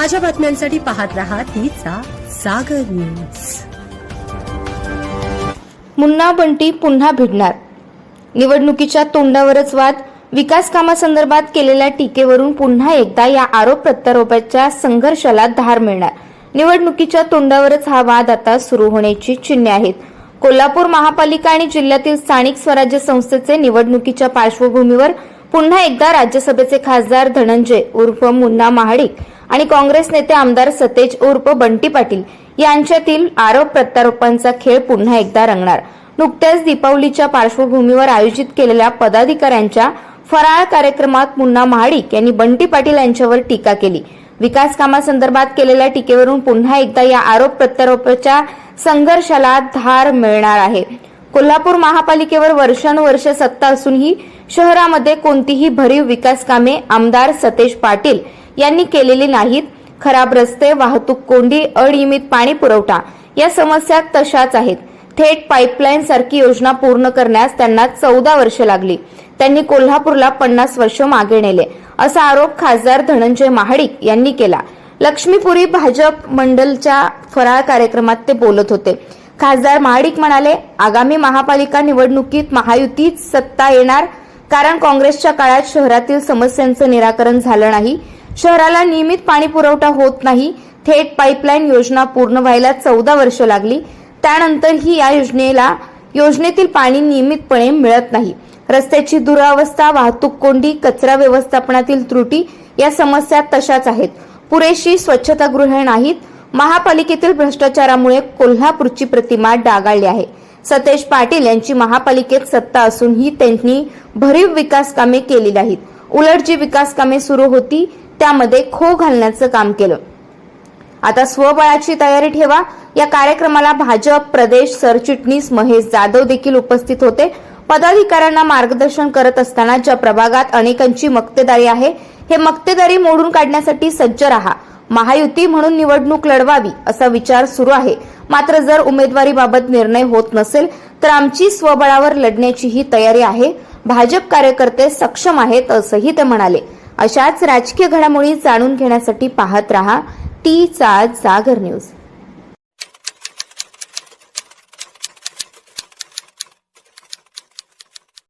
ताज्या बातम्यांसाठी पाहत राहा तिचा सागर न्यूज. मुन्ना बंटी पुन्हा भिडणार. निवडणुकीच्या तोंडावरच वाद विकास कामासंदर्भात केलेल्या टीकेवरून पुन्हा एकदा या आरोप प्रत्यारोपाच्या संघर्षाला धार मिळणार. निवडणुकीच्या तोंडावरच हा वाद आता सुरू होण्याची चिन्हे आहेत. कोल्हापूर महापालिका आणि जिल्ह्यातील स्थानिक स्वराज्य संस्थेचे निवडणुकीच्या पार्श्वभूमीवर पुन्हा एकदा राज्यसभेचे खासदार धनंजय उर्फ मुन्ना महाडिक आणि काँग्रेस नेते आमदार सतेज उर्फ बंटी पाटील यांच्यातील आरोप प्रत्यारोपांचा खेळ पुन्हा एकदा रंगणार. नुकत्याच दीपावलीच्या पार्श्वभूमीवर आयोजित केलेल्या पदाधिकाऱ्यांच्या फराळ कार्यक्रमात मुन्ना महाडिक यांनी बंटी पाटील यांच्यावर टीका केली. विकास कामासंदर्भात केलेल्या टीकेवरून पुन्हा एकदा या आरोप प्रत्यारोपाच्या संघर्षाला धार मिळणार आहे. कोल्हापूर महापालिकेवर वर्षानुवर्ष सत्ता असूनही शहरामध्ये कोणतीही भरीव विकास कामे आमदार सतेज पाटील यांनी केलेली नाहीत. खराब रस्ते वाहतूक कोंडी अनियमित पाणी पुरवठा या समस्या तशाच आहेत. थेट पाईपलाईन सारखी योजना पूर्ण करण्यास त्यांना चौदा वर्ष लागली. त्यांनी कोल्हापूरला पन्नास वर्ष मागे नेले असा आरोप खासदार धनंजय महाडिक यांनी केला. लक्ष्मीपुरी भाजप मंडलच्या फराळ कार्यक्रमात ते बोलत होते. खासदार महाडिक म्हणाले आगामी महापालिका निवडणुकीत महायुतीच सत्ता येणार कारण काँग्रेसच्या काळात शहरातील समस्यांचं निराकरण झालं नाही. शहराला नियमित पाणी पुरवठा होत नाही. थेट पाईपलाईन योजना पूर्ण व्हायला चौदा वर्ष लागली. त्यानंतरही या योजनेला योजनेतील पाणी नियमितपणे मिळत नाही. रस्त्याची दुरावस्था वाहतूक कोंडी कचरा व्यवस्थापनातील त्रुटी या समस्या तशाच आहेत. पुरेशी स्वच्छतागृहे नाहीत. महापालिकेतील भ्रष्टाचारामुळे कोल्हापूरची प्रतिमा डागाळली आहे. सतेज पाटील यांची महापालिकेत सत्ता असूनही त्यांनी भरीव विकास कामे केली नाहीत. उलट जी विकास कामे सुरू होती त्यामध्ये खो घालण्याचं काम केलं. आता स्वबळाची तयारी ठेवा. या कार्यक्रमाला भाजप प्रदेश सरचिटणीस महेश जाधव देखील उपस्थित होते. पदाधिकाऱ्यांना मार्गदर्शन करत असताना ज्या प्रभागात अनेकांची मक्तेदारी आहे हे मक्तेदारी मोडून काढण्यासाठी सज्ज राहा. महायुती म्हणून निवडणूक लढवावी असा विचार सुरू आहे. मात्र जर उमेदवारीबाबत निर्णय होत नसेल तर आमची स्वबळावर लढण्याचीही तयारी आहे. भाजप कार्यकर्ते सक्षम आहेत असंही ते म्हणाले. अशाच राजकीय घडामोडी जाणून घेण्यासाठी पाहत रहा. टी चा जागर न्यूज.